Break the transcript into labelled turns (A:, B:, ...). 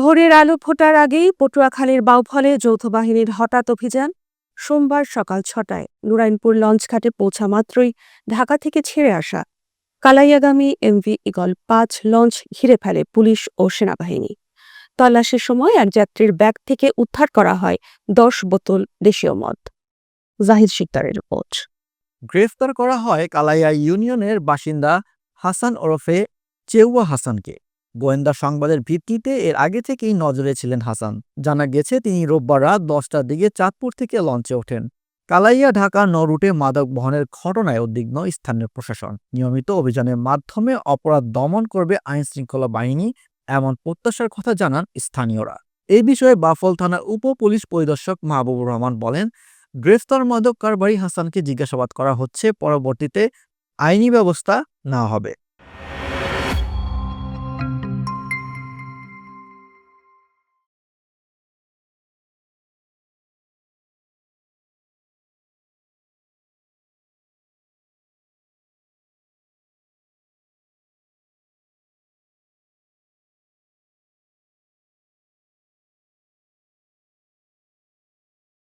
A: ভোরের আলো ফোটার আগেই পটুয়াখালীর বাউফলে যৌথ বাহিনীর হঠাৎ অভিযান সোমবার সকাল ছটায়। নুরাইনপুর লঞ্চঘাটে পৌঁছা মাত্রই ঢাকা থেকে ছেড়ে আসা কালাইয়াগামী এমভি ইগল পাঁচ লঞ্চ ঘিরে ফেলে পুলিশ ও সেনাবাহিনী। তল্লাশির সময় এক যাত্রীর ব্যাগ থেকে উদ্ধার করা হয় দশ বোতল দেশীয় মদ। জাহিদ শিকদারের রিপোর্ট।
B: গ্রেফতার করা হয় কালাইয়া ইউনিয়নের বাসিন্দা হাসান ওরফে চেউয়া হাসানকে। গোয়েন্দা সংবাদের ভিত্তিতে এর আগে থেকেই নজরে ছিলেন হাসান। জানা গেছে, তিনি রোববার রাত দশটার দিকে চাঁদপুর থেকে লঞ্চে ওঠেন। কালাইয়া ঢাকা ন রুটে মাদক বহনের ঘটনায় উদ্বিগ্ন স্থানীয় প্রশাসন। নিয়মিত অভিযানের মাধ্যমে অপরাধ দমন করবে আইন শৃঙ্খলা বাহিনী, এমন প্রত্যাশার কথা জানান স্থানীয়রা। এই বিষয়ে বাফল থানার উপ পুলিশ পরিদর্শক মাহবুবুর রহমান বলেন, গ্রেফতার মাদক কারবারি হাসানকে জিজ্ঞাসাবাদ করা হচ্ছে, পরবর্তীতে আইনি ব্যবস্থা নেওয়া হবে।